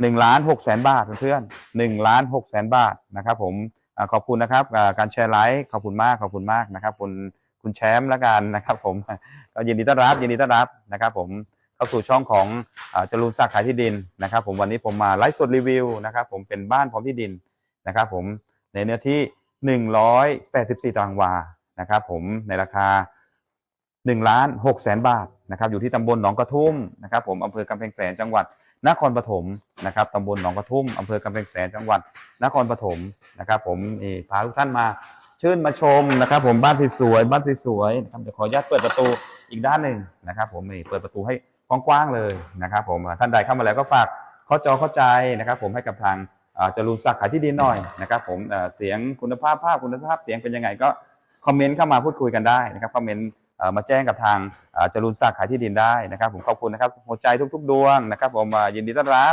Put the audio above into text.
หนึ่งล้านหกแสนบาทเพื่อนหนึ่งล้านหกแสนบาทนะครับผมขอบคุณนะครับการแชร์ไลค์ขอบคุณมากขอบคุณมากนะครับคุณคุณแชมป์ละกันนะครับผมก็ยินดีต้อนรับยินดีต้อนรับนะครับผมเข้าสู่ช่องของจรูนศักขายที่ดินนะครับ ผมวันนี้ผมมาไลฟ์สดรีวิวนะครับผมเป็นบ้านพร้อมที่ดินนะครับผมในเนื้อที่ 184 ตารางวานะครับผมในราคา 1ล้าน6แสนบาทนะครับอยู่ที่ตำบลหนองกระทุ่มนะครับผมอำเภอกำแพงแสนจังหวัดนครปฐมนะครับตำบลหนองกระทุ่มอำเภอกำแพงแสนจังหวัดนครปฐมนะครับผมนี่พาทุกท่านมาชื่นมาชมนะครับ ผมบ้านสวยๆบ้านสวยๆนะครับเดี๋ยวขออนุญาตเปิดประตูอีกด้านหนึ่งนะครับ ผมนี่เปิดประตูให้กว้างๆเลยนะครับ ผมท่านใดเข้ามาแล้วก็ฝากเข้าจอเข้าใจนะครับ ผมให้กับทางจรูนศักขายที่ดินหน่อยนะครับ ผมเสียงคุณภาพภาพคุณภาพเสียงเป็นยังไงก็คอมเมนต์เข้ามาพูดคุยกันได้นะครับคอมเมนต์ มาแจ้งกับทางจรูนศักดิ์ขายที่ดินได้นะครับ ผมขอบคุณนะครับหัวใจทุก ๆ ดวงนะครับ ผมยินดีต้อนรับ